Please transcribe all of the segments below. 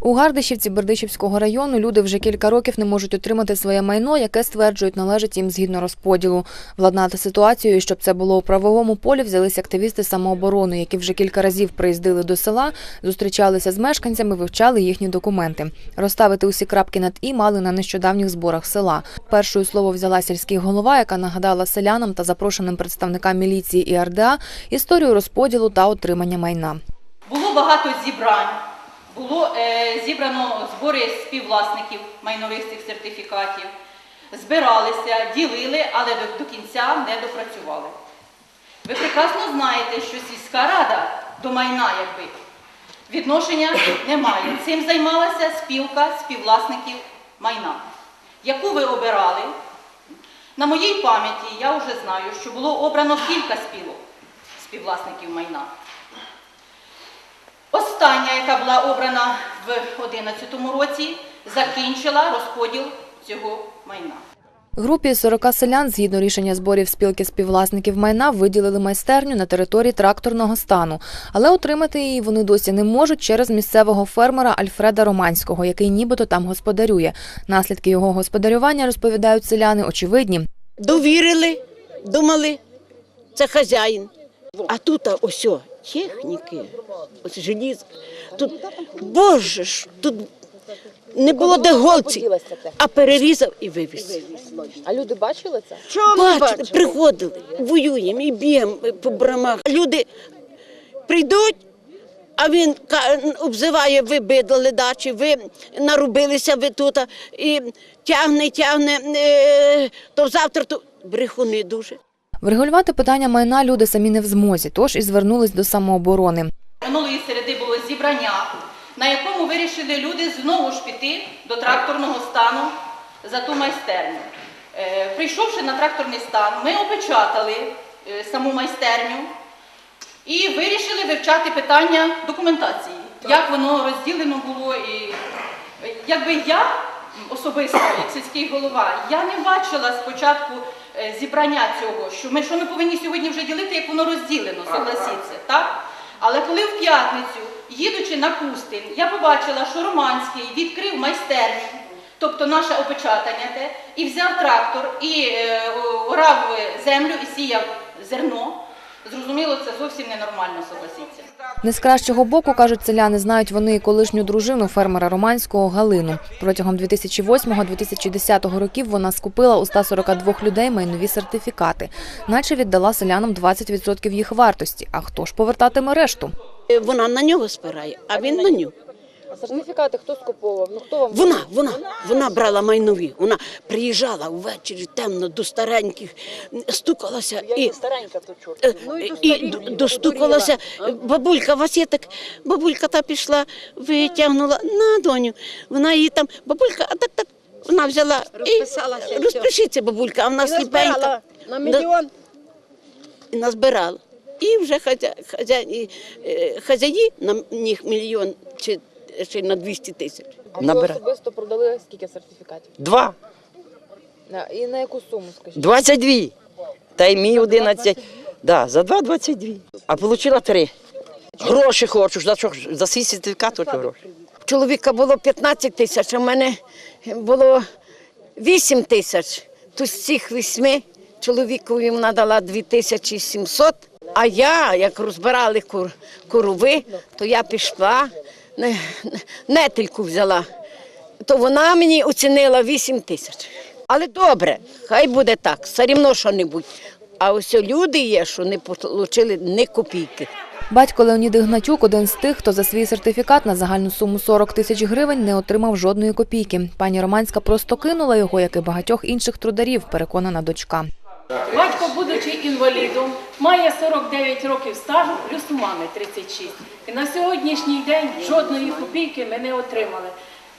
У Гардишівці Бердичівського району люди вже кілька років не можуть отримати своє майно, яке стверджують належить їм згідно розподілу. Владнати ситуацію, щоб це було у правовому полі, взялись активісти самооборони, які вже кілька разів приїздили до села, зустрічалися з мешканцями, вивчали їхні документи. Розставити усі крапки над і мали на нещодавніх зборах села. Першою слово взяла сільський голова, яка нагадала селянам та запрошеним представникам міліції і РДА історію розподілу та отримання майна. Було багато зібрань, було е, зібрано збори співвласників майнових цих сертифікатів, збиралися, ділили, але до, кінця не допрацювали. Ви прекрасно знаєте, що сільська рада до майна якби відношення не має. Цим займалася спілка співвласників майна, яку ви обирали. На моїй пам'яті я вже знаю, що було обрано кілька спілок співвласників майна. Остання, яка була обрана в 2011 році, закінчила розподіл цього майна. Групі 40 селян, згідно рішення зборів спілки співвласників майна, виділили майстерню на території тракторного стану. Але отримати її вони досі не можуть через місцевого фермера Альфреда Романського, який нібито там господарює. Наслідки його господарювання, розповідають селяни, очевидні. довірили, думали, це хазяїн. А тут ось о, техніки, ось желіз. Тут, боже ж, тут не було де голці, а перерізав і вивіз. А люди бачили це? Бачили, приходили, воюємо і б'ємо по брамах. Люди прийдуть, а він обзиває, ви бидла ледачі, ви нарубилися ви тут, і тягне, тягне, е, то завтра, то брехуни дуже. Врегулювати питання майна люди самі не в змозі, тож і звернулись до самооборони. Минулої середи було зібрання, на якому вирішили люди знову ж піти до тракторного стану за ту майстерню. Е, Прийшовши на тракторний стан, ми опечатали е, саму майстерню і вирішили вивчати питання документації, як воно розділено було. І якби я особисто, як сільський голова, я не бачила спочатку е, зібрання цього, що ми що ми повинні сьогодні вже ділити, як воно розділено, согласіться, так? Але коли в п'ятницю, їдучи на Кустин, я побачила, що Романський відкрив майстерню, тобто наше опечатання те, і взяв трактор, і е, орав землю і сіяв зерно. Зрозуміло, це зовсім ненормально, согласіться. Не з кращого боку, кажуть селяни, знають вони і колишню дружину фермера Романського Галину. Протягом 2008-2010 років вона скупила у 142 людей майнові сертифікати, наче віддала селянам 20% їх вартості. А хто ж повертатиме решту? Вона на нього спирає, а він на нього. А сертифікати хто скуповував? Ну хто вам Вона, вона, вона брала майнові. Вона приїжджала ввечері темно до стареньких, стукалася і, старенька то чорт. е, і д- достукалася. Бабулька, у вас є так. Бабулька та пішла, витягнула на доню. Вона її там, бабулька, а так так. Вона взяла і розпишіться, бабулька, а вона сліпенька. на мільйон. І назбирала. І вже хазя, хазяї, е, хазяї на них мільйон чи, чи на 200 тисяч. А ви Набира. особисто продали скільки сертифікатів? Два. На, і на яку суму, скажіть? 22. Та й мій 11. Да, за два 22. А отримала три. Гроші хочу. За що? За свій сертифікат хочу гроші. чоловіка було 15 тисяч, а в мене було 8 тисяч. То з цих восьми чоловікові вона дала 2700, а я, як розбирали кур, курови, то я пішла, нетельку взяла. То вона мені оцінила 8 тисяч. Але добре, хай буде так, все рівно що-небудь. А ось люди є, що не отримали ні копійки. Батько Леонід Ігнатюк – один з тих, хто за свій сертифікат на загальну суму 40 тисяч гривень не отримав жодної копійки. Пані Романська просто кинула його, як і багатьох інших трударів, переконана дочка. Батько, будучи інвалідом, має 49 років стажу, плюс у мами 36. І на сьогоднішній день жодної копійки ми не отримали.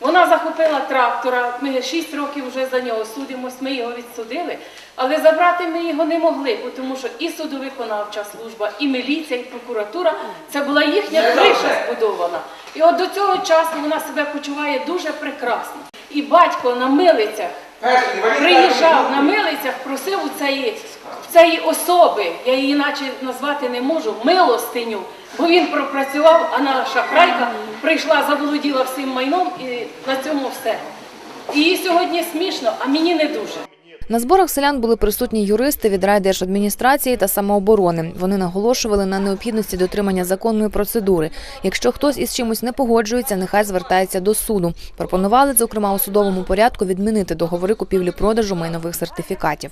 Вона захопила трактора, ми 6 років вже за нього судимось, ми його відсудили, але забрати ми його не могли, тому що і судовиконавча служба, і міліція, і прокуратура це була їхня криша збудована. І от до цього часу вона себе почуває дуже прекрасно. І батько на милицях приїжджав на милицях, просив у цієї, особи, я її наче назвати не можу, милостиню, Бо він пропрацював, а наша крайка прийшла, заволоділа всім майном і на цьому все. І їй сьогодні смішно, а мені не дуже. На зборах селян були присутні юристи від райдержадміністрації та самооборони. Вони наголошували на необхідності дотримання законної процедури. Якщо хтось із чимось не погоджується, нехай звертається до суду. Пропонували, зокрема, у судовому порядку відмінити договори купівлі-продажу майнових сертифікатів.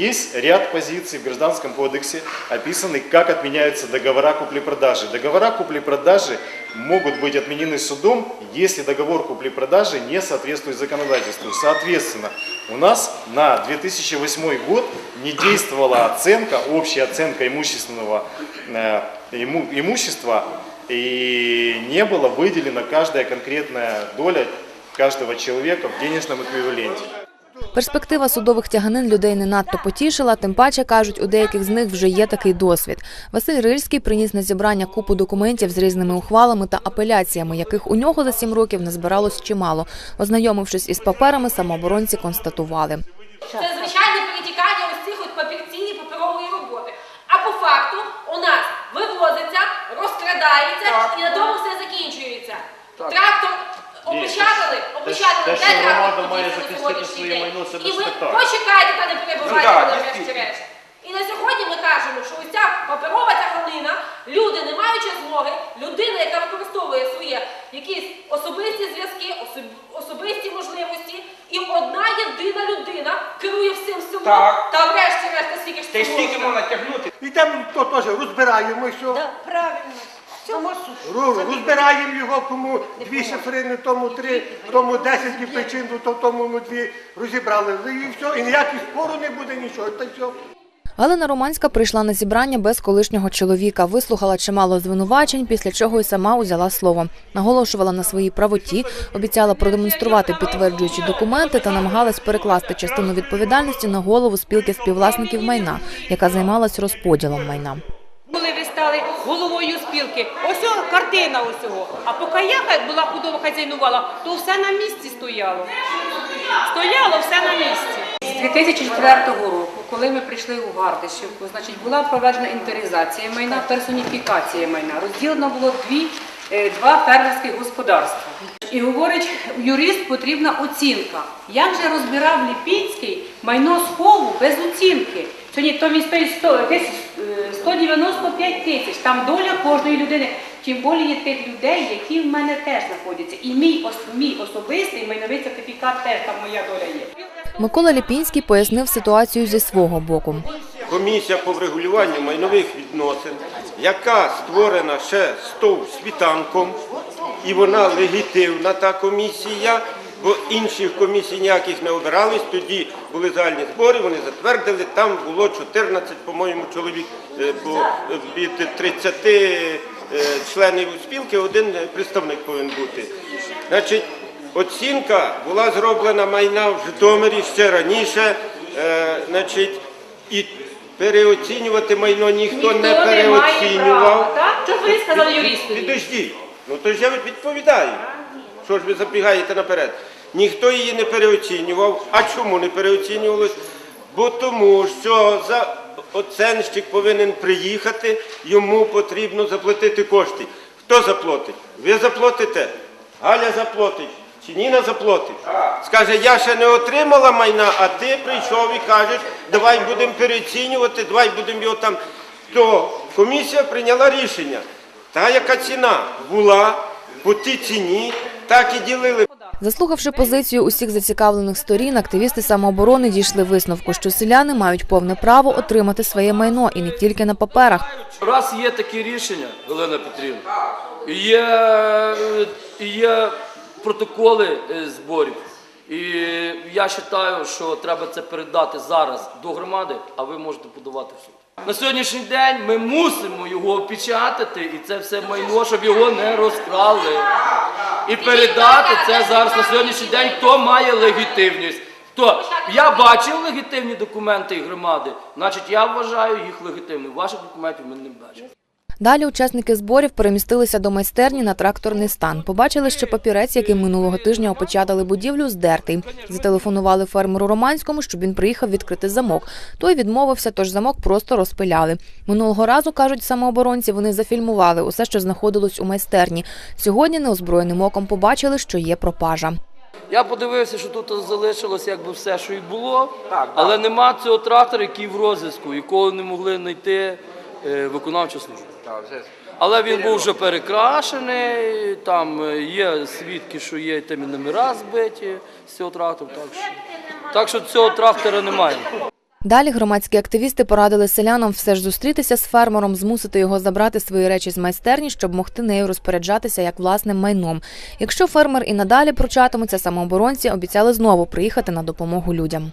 Есть ряд позиций в Гражданском кодексе, описаны, как отменяются договора купли-продажи. Договора купли-продажи могут быть отменены судом, если договор купли-продажи не соответствует законодательству. Соответственно, у нас на 2008 год не действовала оценка, общая оценка имущественного э, иму- имущества, и не было выделена каждая конкретная доля каждого человека в денежном эквиваленте. Перспектива судових тяганин людей не надто потішила, тим паче кажуть, у деяких з них вже є такий досвід. Василь Рильський приніс на зібрання купу документів з різними ухвалами та апеляціями, яких у нього за сім років не збиралось чимало. Ознайомившись із паперами, самооборонці констатували. Це звичайне перетікання ось цих от папірців паперової роботи. А по факту у нас вивозиться, розкрадається і на тому все закінчується. Трактор опечатали, опечатали, Те, де що громада трактор має подівся на захистити сьогоднішній своє день? майно, це І ви безпектакль. почекайте та не перебивайте Ну, так, мене дійсно. врешті-решт. І на сьогодні ми кажемо, що ось ця паперова тяганина, люди, не маючи змоги, людина, яка використовує свої якісь особисті зв'язки, особ- особисті можливості, і одна єдина людина керує всім селом, Так. та врешті-решт, скільки ж Та й це скільки можна? можна тягнути? І там то теж розбираємо що. Правильно. Ру- Розбираємо його, кому дві шифрини, тому три, тому десять і причин, то тому ну, дві розібрали. І все, і ніяких спору не буде нічого. Та й все. Галина Романська прийшла на зібрання без колишнього чоловіка, вислухала чимало звинувачень, після чого й сама узяла слово. Наголошувала на своїй правоті, обіцяла продемонструвати підтверджуючі документи та намагалась перекласти частину відповідальності на голову спілки співвласників майна, яка займалась розподілом майна. Стали головою спілки, ось картина ось цього. А поки я була худоба хазяйнувала, то все на місці стояло. Стояло все на місці. З 2004 року, коли ми прийшли у Гардишівку, значить була проведена інвентаризація майна, персоніфікація майна. Розділено було дві, е, два фермерських господарства. І говорить, юрист потрібна оцінка. Як же розбирав Ліпінський майно схову без оцінки? Сьогодні то він стоїть 100, десь, е, 195 тисяч, там доля кожної людини. Тим більше тих людей, які в мене теж знаходяться. І мій, ос- мій особистий майновий сертифікат теж там моя доля є. Микола Ліпінський пояснив ситуацію зі свого боку. Комісія по врегулюванню майнових відносин, яка створена ще з ТОВ світанком, і вона легітимна, та комісія, бо інших комісій ніяких не обирались. Тоді були загальні збори, вони затвердили, там було 14, по-моєму, чоловік е, бо е, від 30 е, членів спілки один представник повинен бути. Значить, оцінка була зроблена майна в Житомирі ще раніше, значить, і переоцінювати майно ніхто, не має переоцінював. права, так? Що ви сказали юристові? Підождіть. Ну то ж я відповідаю. Що ж ви забігаєте наперед? Ніхто її не переоцінював. А чому не переоцінювалось? Бо тому, що за оценщик повинен приїхати, йому потрібно заплатити кошти. Хто заплатить? Ви заплатите? Галя заплатить. Чи Ніна заплатить? Скаже, я ще не отримала майна, а ти прийшов і кажеш, давай будемо переоцінювати, давай будемо його там. То комісія прийняла рішення. Та, яка ціна була по тій ціні, так і ділили. Заслухавши позицію усіх зацікавлених сторін, активісти самооборони дійшли висновку, що селяни мають повне право отримати своє майно і не тільки на паперах. Раз є такі рішення, Галина Петрівна, і є, і є протоколи е, зборів. І я вважаю, що треба це передати зараз до громади, а ви можете подавати в суд. На сьогоднішній день ми мусимо його опечатати і це все майно, щоб його не розкрали. І передати це зараз на сьогоднішній день, хто має легітимність. Хто? Я бачив легітимні документи громади, значить я вважаю їх легітимними. Ваших документів ми не бачимо. Далі учасники зборів перемістилися до майстерні на тракторний стан. Побачили, що папірець, яким минулого тижня опечатали будівлю, здертий. Зателефонували фермеру Романському, щоб він приїхав відкрити замок. Той відмовився, тож замок просто розпиляли. Минулого разу, кажуть самооборонці, вони зафільмували усе, що знаходилось у майстерні. Сьогодні неозброєним оком побачили, що є пропажа. Я подивився, що тут залишилось якби все, що і було, але нема цього трактора, який в розв'язку, якого не могли знайти е, виконавчу службу. Але він був вже перекрашений, там е, є свідки, що є там і номера збиті з цього трактору. Так що, так що цього трактора немає. Далі громадські активісти порадили селянам все ж зустрітися з фермером, змусити його забрати свої речі з майстерні, щоб могти нею розпоряджатися як власним майном. Якщо фермер і надалі пручатиметься, самооборонці обіцяли знову приїхати на допомогу людям.